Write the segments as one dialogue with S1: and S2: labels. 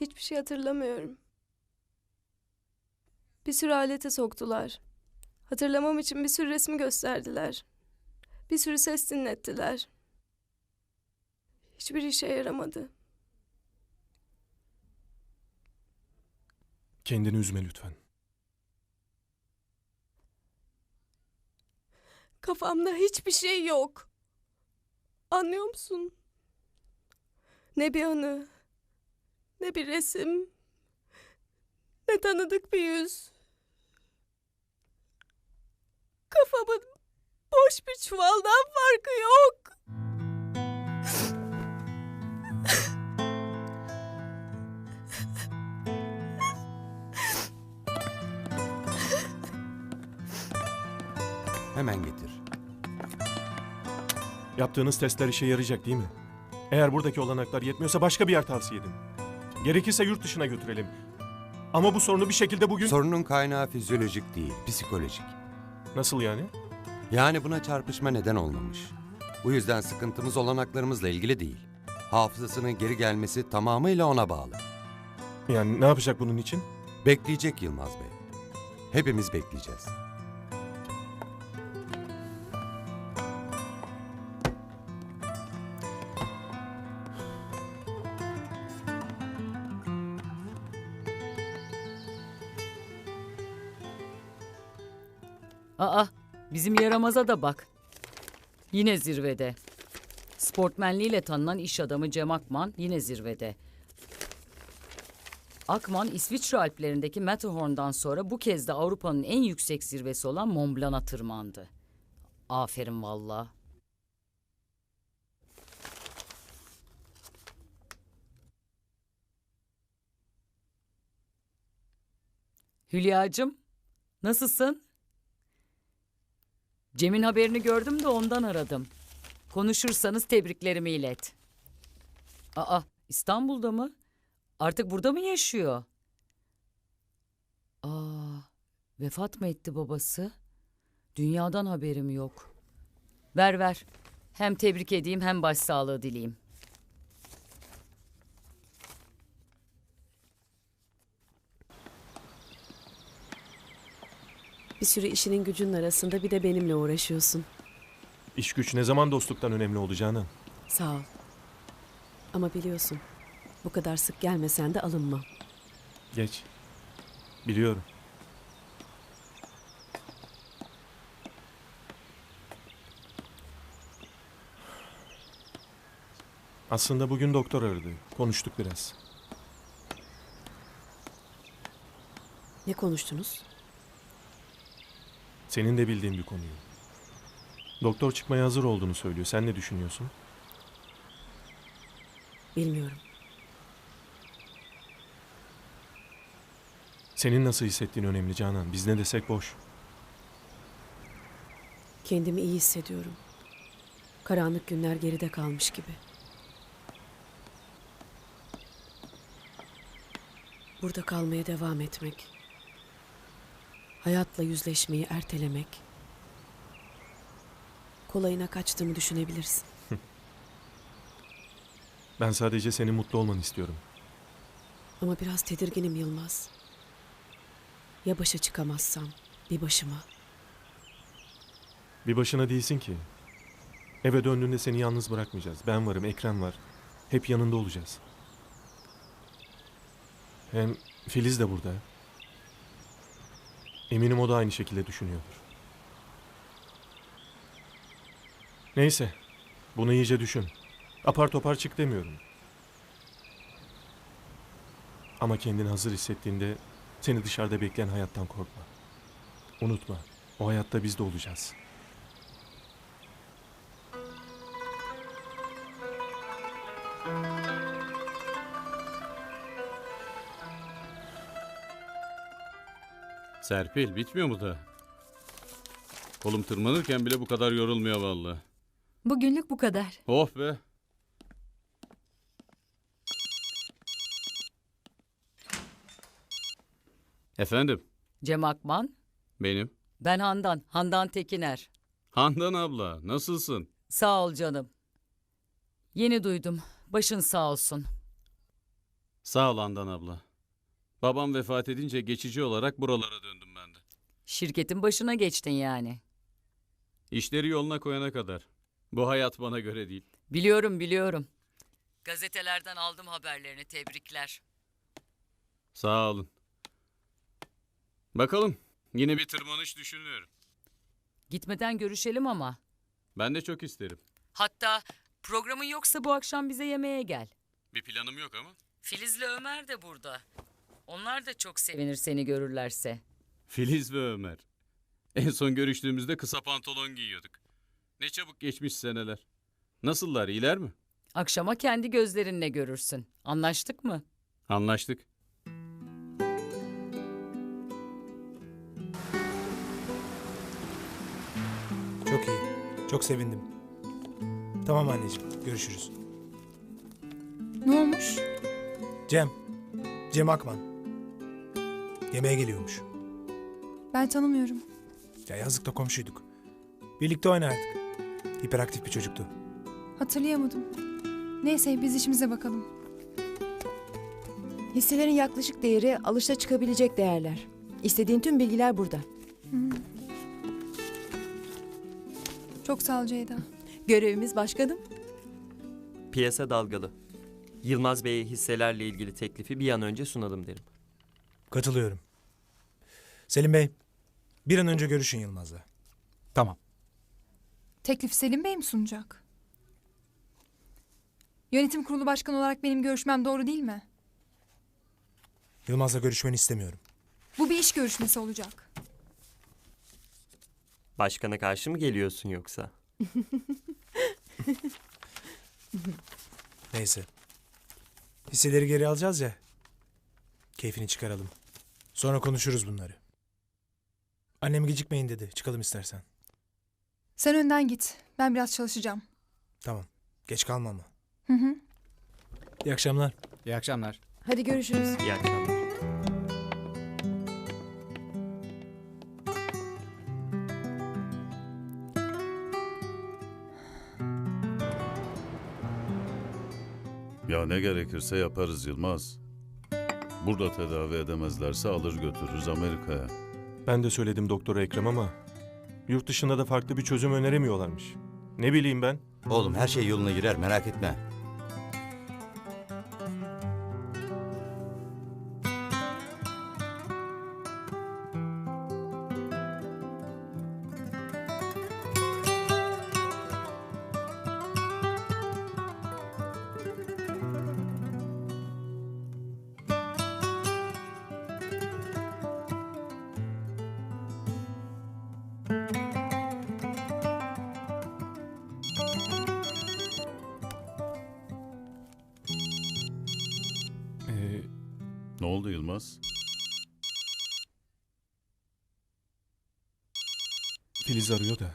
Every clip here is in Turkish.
S1: Hiçbir şey hatırlamıyorum. Bir sürü alete soktular. Hatırlamam için bir sürü resmi gösterdiler. Bir sürü ses dinlettiler. Hiçbir işe yaramadı.
S2: Kendini üzme lütfen.
S1: Kafamda hiçbir şey yok. Anlıyor musun? Ne bir anı, ne bir resim, ne tanıdık bir yüz. Kafamın boş bir çuvaldan farkı yok.
S3: Hemen getir.
S2: Yaptığınız testler işe yarayacak değil mi? Eğer buradaki olanaklar yetmiyorsa başka bir yer tavsiye edin. Gerekirse yurt dışına götürelim. Ama bu sorunu bir şekilde bugün...
S3: Sorunun kaynağı fizyolojik değil, psikolojik.
S2: Nasıl yani?
S3: Yani buna çarpışma neden olmamış. Bu yüzden sıkıntımız olanaklarımızla ilgili değil. Hafızasının geri gelmesi tamamıyla ona bağlı.
S2: Yani ne yapacak bunun için?
S3: Bekleyecek Yılmaz Bey. Hepimiz bekleyeceğiz.
S4: Aa, bizim yaramaza da bak. Yine zirvede. Sportmenliğiyle tanınan iş adamı Cem Akman yine zirvede. Akman İsviçre Alplerindeki Matterhorn'dan sonra bu kez de Avrupa'nın en yüksek zirvesi olan Mont Blanc'a tırmandı. Aferin valla. Hülya'cığım, nasılsın? Cem'in haberini gördüm de ondan aradım. Konuşursanız tebriklerimi ilet. Aa, İstanbul'da mı? Artık burada mı yaşıyor? Aa, vefat mı etti babası? Dünyadan haberim yok. Ver ver. Hem tebrik edeyim hem başsağlığı dileyeyim.
S5: Bir sürü işinin gücünün arasında bir de benimle uğraşıyorsun.
S2: İş güç ne zaman dostluktan önemli olacağını.
S5: Sağ ol. Ama biliyorsun, bu kadar sık gelmesen de alınmam.
S2: Geç. Biliyorum. Aslında bugün doktor aradı. Konuştuk biraz.
S5: Ne konuştunuz?
S2: Senin de bildiğin bir konuyu. Doktor çıkmaya hazır olduğunu söylüyor. Sen ne düşünüyorsun?
S5: Bilmiyorum.
S2: Senin nasıl hissettiğin önemli Canan. Biz ne desek boş.
S5: Kendimi iyi hissediyorum. Karanlık günler geride kalmış gibi. Burada kalmaya devam etmek. Hayatla yüzleşmeyi ertelemek. Kolayına kaçtığımı düşünebilirsin.
S2: Ben sadece senin mutlu olmanı istiyorum.
S5: Ama biraz tedirginim Yılmaz. Ya başa çıkamazsam bir başıma.
S2: Bir başına değilsin ki. Eve döndüğünde seni yalnız bırakmayacağız. Ben varım, Ekrem var. Hep yanında olacağız. Hem Filiz de burada. Eminim o da aynı şekilde düşünüyordur. Neyse, bunu iyice düşün. Apar topar çık demiyorum. Ama kendini hazır hissettiğinde seni dışarıda bekleyen hayattan korkma. Unutma, o hayatta biz de olacağız.
S6: Serpil bitmiyor mu da? Kolum tırmanırken bile bu kadar yorulmuyor vallahi.
S7: Bugünlük bu kadar.
S6: Oh be. Efendim,
S4: Cem Akman,
S6: benim.
S4: ben Handan, Handan Tekiner.
S6: Handan abla, nasılsın?
S4: Sağ ol canım. Yeni duydum. Başın sağ olsun.
S6: Sağ ol Handan abla. Babam vefat edince geçici olarak buralara döndüm ben de.
S4: Şirketin başına geçtin yani.
S6: İşleri yoluna koyana kadar. Bu hayat bana göre değil.
S4: Biliyorum biliyorum. Gazetelerden aldım haberlerini tebrikler.
S6: Sağ olun. Bakalım. Yine bir tırmanış düşünüyorum.
S4: Gitmeden görüşelim ama.
S6: Ben de çok isterim.
S4: Hatta programın yoksa bu akşam bize yemeğe gel.
S6: Bir planım yok ama.
S4: Filiz'le Ömer de burada. Onlar da çok sevinir seni görürlerse.
S6: Filiz ve Ömer. En son görüştüğümüzde kısa pantolon giyiyorduk. Ne çabuk geçmiş seneler. Nasıllar, iyiler mi?
S4: Akşama kendi gözlerinle görürsün. Anlaştık mı?
S6: Anlaştık.
S8: Çok iyi. Çok sevindim. Tamam anneciğim. Görüşürüz.
S9: Ne olmuş?
S8: Cem. Cem Akman. Yemeğe geliyormuş.
S9: Ben tanımıyorum.
S8: Ya yazlıkta komşuyduk. Birlikte oynardık. Hiperaktif bir çocuktu.
S9: Hatırlayamadım. Neyse biz işimize bakalım.
S10: Hisselerin yaklaşık değeri alışta çıkabilecek değerler. İstediğin tüm bilgiler burada.
S9: Çok sağ ol Ceyda.
S10: Görevimiz başkanım.
S11: Piyasa dalgalı. Yılmaz Bey'e hisselerle ilgili teklifi bir an önce sunalım derim.
S8: Katılıyorum. Selim Bey, bir an önce görüşün Yılmaz'la. Tamam.
S9: Teklif Selim Bey mi sunacak? Yönetim kurulu başkanı olarak benim görüşmem doğru değil mi?
S8: Yılmaz'la görüşmeni istemiyorum.
S9: Bu bir iş görüşmesi olacak.
S11: Başkana karşı mı geliyorsun yoksa?
S8: Neyse. Hisseleri geri alacağız ya. Keyfini çıkaralım. Sonra konuşuruz bunları. Annem gecikmeyin dedi. Çıkalım istersen.
S9: Sen önden git. Ben biraz çalışacağım.
S8: Tamam. Geç kalma ama.
S9: Hı hı.
S8: İyi akşamlar.
S12: İyi akşamlar.
S10: Hadi görüşürüz.
S11: İyi akşamlar.
S13: Ya ne gerekirse yaparız Yılmaz. Burada tedavi edemezlerse alır götürürüz Amerika'ya.
S2: Ben de söyledim doktora Ekrem ama yurt dışında da farklı bir çözüm öneremiyorlarmış. Ne bileyim ben?
S12: Oğlum her şey yoluna girer merak etme.
S13: Ne oldu Yılmaz?
S2: Filiz arıyor da.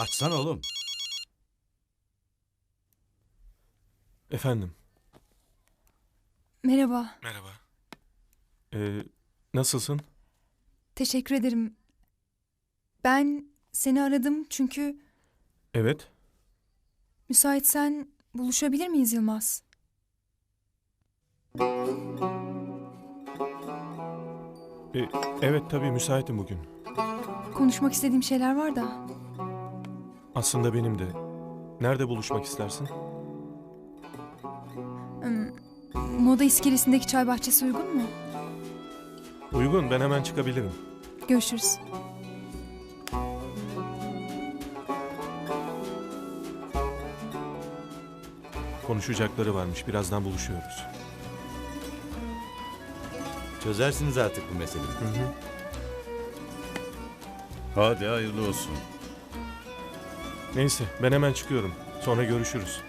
S12: Açsana oğlum.
S2: Efendim.
S9: Merhaba.
S2: Merhaba. Ee, nasılsın?
S9: Teşekkür ederim. Ben seni aradım çünkü
S2: Evet.
S9: Müsaitsen buluşabilir miyiz Yılmaz?
S2: Ee, evet tabii müsaitim bugün.
S9: Konuşmak istediğim şeyler var da.
S2: Aslında benim de. Nerede buluşmak istersin?
S9: Hmm, Moda iskelesindeki çay bahçesi uygun mu?
S2: Uygun ben hemen çıkabilirim.
S9: Görüşürüz.
S2: Konuşacakları varmış. Birazdan buluşuyoruz.
S12: Çözersiniz artık bu meseleyi.
S2: Hı hı.
S13: Hadi hayırlı olsun.
S2: Neyse ben hemen çıkıyorum. Sonra görüşürüz.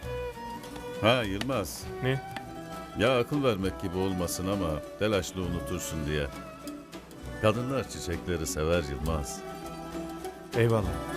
S13: Ha Yılmaz.
S2: Ne?
S13: Ya akıl vermek gibi olmasın ama telaşlı unutursun diye. Kadınlar çiçekleri sever Yılmaz.
S2: Eyvallah.